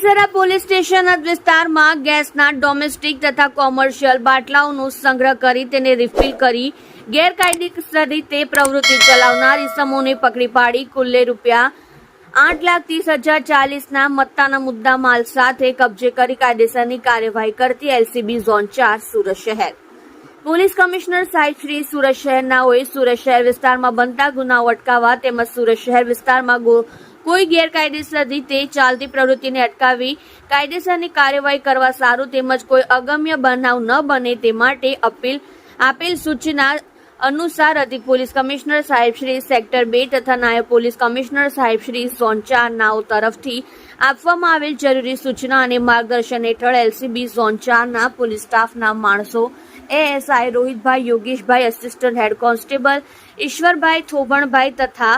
Pandesara police station વિસ્તારમાં ગેસના domestic તથા કોમર્શિયલ બાટલાઓનો સંગ્રહ કરી તેને રિફિલ કરી ગેરકાયદેસર રીતે પ્રવૃત્તિ ચલાવનાર ઇસમોને પકડી પાડી. કુલ્લે રૂપિયા આઠ લાખ ત્રીસ હજાર ચાલીસના મત્તાના મુદ્દા માલ સાથે કબજે કરી કાયદેસરની કાર્યવાહી કરતી એલસીબી ઝોન ચાર સુરત શહેર. પોલીસ કમિશનર સાહેબ શ્રી સુરત શહેરનાઓએ સુરત શહેર વિસ્તારમાં બનતા ગુનાઓ અટકાવવા તેમજ સુરત શહેર વિસ્તારમાં કોઈ ગેરકાયદેસર રીતે ચાલતી પ્રવૃત્તિને અટકાવી કાયદેસરની કાર્યવાહી કરવા સારું તેમજ કોઈ અગમ્ય બનાવ ન બને તે માટે અપીલ આપેલ સૂચના અનુસાર અધિક પોલીસ કમિશનર સાહેબ શ્રી સેક્ટર બે તથા નાયબ પોલીસ કમિશનર સાહેબ શ્રી સોનચા નાઓ તરફથી આપવામાં આવેલ જરૂરી સૂચના અને માર્ગદર્શન હેઠળ એલસીબી ઝોન ચારના પોલીસ સ્ટાફના માણસો, ASI Rohitbhai Yogeshbhai assistant head constable Ishwarbhai Thobanbhai તથા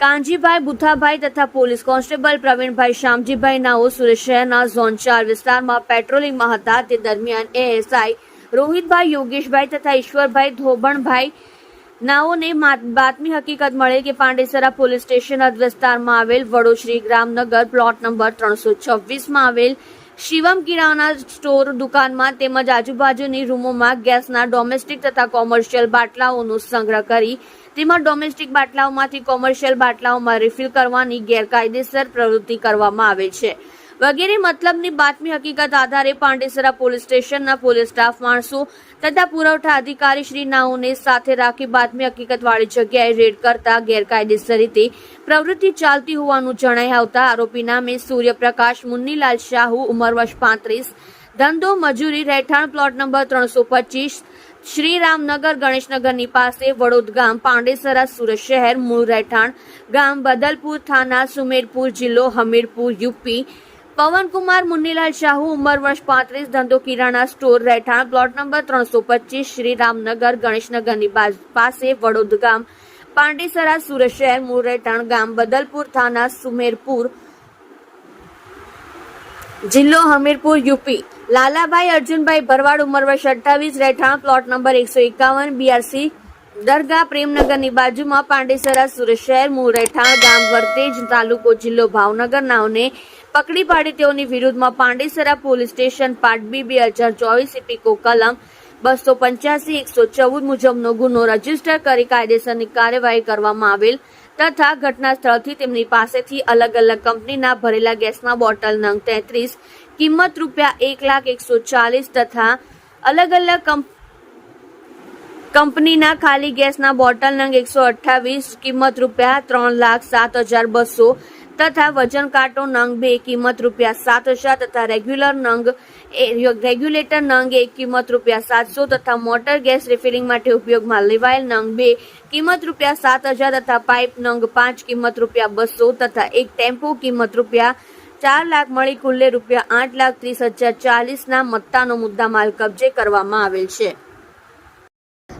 કાંજીભાઈ બુથાભાઈ તથા પોલીસ કોન્સ્ટેબલ પ્રવીણભાઈ શ્યામજીભાઈ નાઓ સુરત શહેરના ઝોન ચાર વિસ્તારમાં પેટ્રોલિંગમાં હતા. તે દરમિયાન એએસઆઈ રોહિતભાઈ, યોગેશભાઈ તથા ઈશ્વરભાઈ ધોબણભાઈ નાઓને બાતમી હકીકત મળે કે પાંડેસરા પોલીસ સ્ટેશન હદ વિસ્તારમાં આવેલ વડોશ્રી ગ્રામનગર પ્લોટ નંબર ત્રણસો છવ્વીસમાં આવેલ શિવમ કિરાણા સ્ટોર દુકાનમાં તેમજ આજુબાજુની રૂમોમાં ગેસના ડોમેસ્ટિક તથા કોમર્શિયલ બાટલાઓનો સંગ્રહ કરી તેમાં ડોમેસ્ટિક બાટલાઓમાંથી કોમર્શિયલ બાટલાઓમાં રિફિલ કરવાની ગેરકાયદેસર પ્રવૃત્તિ કરવામાં આવે છે. વગેરે મતલબની બાતમી હકીકત આધારે પાંડેસરા પોલીસ સ્ટેશનના પોલીસ સ્ટાફ માણસો તથા પુરવઠા અધિકારી શ્રી નાઓને સાથે રાખી બાતમી હકીકત વાળી જગ્યાએ રેડ કરતા ગેરકાયદેસર રીતે પ્રવૃત્તિ ચાલતી હોવાનું જણાઈ આવતા આરોપી નામે સૂર્યપ્રકાશ મુન્નીલાલ શાહુ, ઉંમર વર્ષ પાંત્રીસ, ધંધો મજૂરી રહેઠાણ પ્લોટ નંબર ત્રણસો પચીસ, શ્રીરામનગર ગણેશનગરની પાસે વડોદ ગામ, પાંડેસરા સુરત શહેર, મૂળ રહેઠાણ ગામ, બદલપુર થાના, સુમેરપુર જિલ્લો, હમીરપુર, યુપી પવનકુમાર મુન્નીલાલ શાહુ ઉંમર વર્ષ પાંત્રીસ, ધંધો કિરાણા સ્ટોર રહેઠાણ, પ્લોટ નંબર ત્રણસો પચીસ, શ્રીરામનગર, ગણેશનગરની પાસે વડોદ ગામ, પાંડેસરા સુરત શહેર, મૂળ રહેઠાણ ગામ, બદલપુર થાના સુમેરપુર, જિલ્લો હમીરપુર, યુપી. લાલાભાઈ અર્જુનભાઈ ભરવાડ ઉંમર વર્ષ અઠ્ઠાવીસ, રહેઠાણ પ્લોટ નંબર એકસો એકાવન બીઆરસી દરગાહ પ્રેમનગરની બાજુમાં પાંડેસરા સુરત શહેર મૂળ ગામ વર્તેજ તાલુકો જિલ્લો ભાવનગર નાવને પકડી પાડી તેઓની વિરુદ્ધમાં Pandesara police station part B બે હજાર ચોવીસ ઇપિકો કલમ બસો પંચ્યાસી, એકસો ચૌદ મુજબનો ગુનો રજિસ્ટર કરી કાયદેસરની કાર્યવાહી કરવામાં આવેલ તથા ઘટના સ્થળથી તેમની પાસેથી અલગ અલગ કંપનીના ભરેલા ગેસના બોટલ નંગ તેત્રીસ, કિંમત રૂપિયા એક લાખ એકસો ચાલીસ તથા અલગ અલગ કંપ કંપનીના ખાલી ગેસના બોટલ નંગ એકસો અઠ્ઠાવીસ કિંમત રૂપિયા, ત્રણ લાખ સાત હજાર બસો તથા વજન કાંટો નંગ બે કિંમત રૂપિયા સાત હજાર તથા રેગ્યુલર નંગ રેગ્યુલેટર નંગ એક કિંમત રૂપિયા સાતસો તથા મોટર ગેસ રિફિલિંગ માટે ઉપયોગમાં લેવાયેલ નંગ બે કિંમત રૂપિયા સાત હજાર તથા પાઇપ નંગ પાંચ કિંમત રૂપિયા બસો તથા એક ટેમ્પો કિંમત રૂપિયા ચાર લાખ મળી કુલ્લે રૂપિયા આઠ લાખ ત્રીસ હજાર ચાલીસના મત્તાનો મુદ્દામાલ કબજે કરવામાં આવેલ છે.